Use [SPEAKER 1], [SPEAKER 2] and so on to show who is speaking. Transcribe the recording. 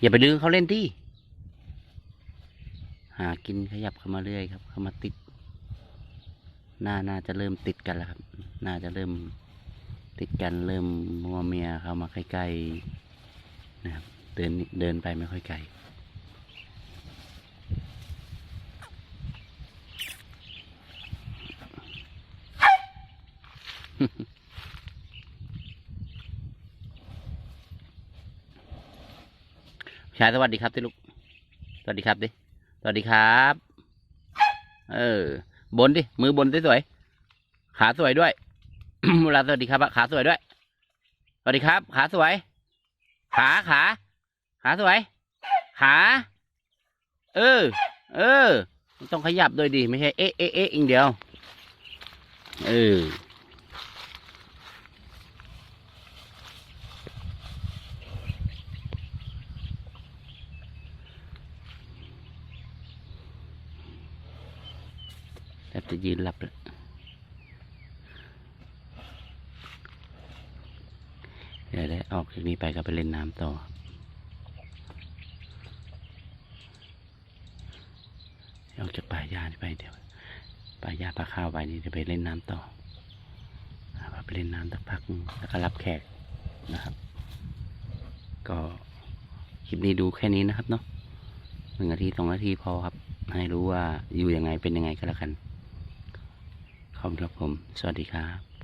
[SPEAKER 1] อย่าไปดึงเขาเล่นที่หากินขยับเข้ามาเรื่อยครับเข้ามาติดน่าน่าจะเริ่มติดกันแล้วครับ น่าจะเริ่มติดกันเริ่มมัวเมียเข้ามาใกล้ๆนะครับเดินเดินไปไม่ค่อยไกล ชายสวัสดีครับที่ลูก สวัสดีครับดิ สวัสดีครับ เออ บนดิ มือบนสวยๆขาสวยด้วย เวลาสวัสดีครับขาสวยด้วย สวัสดีครับ ขาสวย ขาขา ขาสวย ขา เออ เออ ต้องขยับด้วยดิ ไม่ใช่ เอ๊ะเอ๊ะเอ๊ะอีกเดียว เออ แทบจะยืนหลับแล้วเดี๋ยวได้ออกจากนี้ไปก็ไปเล่นน้ำต่อ ออกจากป่าหญ้าไปเดี๋ยวป่าหญ้าป่าข้าวไปนี่จะไปเล่นน้ำต่อไปเล่นน้ำสักพักแล้วก็รับแขกนะครับ ก็คลิปนี้ดูแค่นี้นะครับเนาะหนึ่งนาทีสองนาทีพอครับ ให้รู้ว่าอยู่ยังไงเป็นยังไงก็แล้วกัน ขอบคุณครับผม สวัสดีครับ